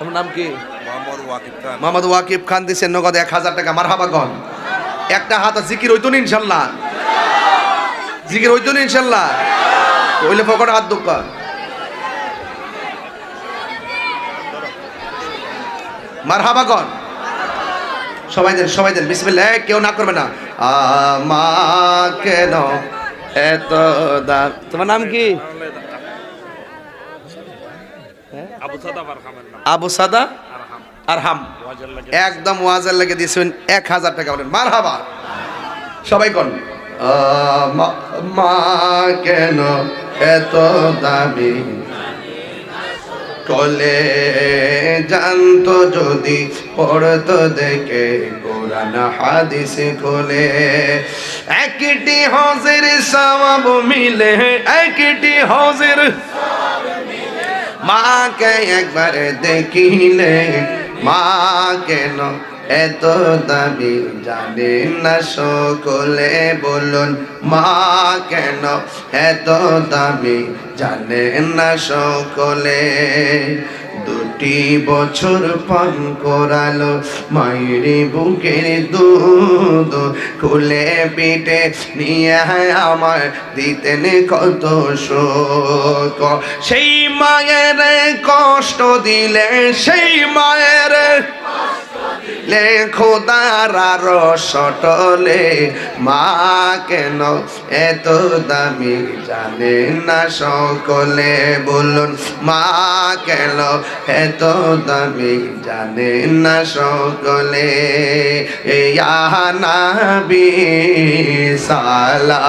আপনার নাম কি? মোহাম্মদ ওয়াকিব খান। মোহাম্মদ ওয়াকিব খান দিচ্ছেন নগদ এক হাজার টাকা মার একটা হাত জিকির হইতো না ইনশাল্লাহ। জিকির হইতো না ইনশাল্লাহ। ওইলে পকেটে হাত দুঃখ মার সবাই দেন সবাই দেন বিসমিল্লাহ কেউ না করবে না। আমা কেন এত দাম। তোমার নাম কি? আবু সাদা আরহাম একদম ওয়াজের লেগে দিয়েছেন এক হাজার টাকা বলেন। মার হাবা সবাই কোন? মা কেন এত দামি? কলে জানতো যদি পড়তো দেখে কোরআন হাদিস খোলে। একটি হজের সওয়াব মিলে একটি হজের মাকে একবার দেখিলে, মা কেন এত দাবি জানে না সকলে বলুন, মা কেন এত দাবি জানে না সকলে? দুটি বছর পান করালো মায়ের বুকের দুধ খুলে পিঠে নিয়ে আমার দিতেন কত শোক। সেই মায়ের কষ্ট দিলে সেই মায়ের লে খোদার আর সটলে, মা কেন এত দামি জানে না সকলে? বলুন, মা কেন এত দামি জানে না সকলে? ইয়া নাবি সালা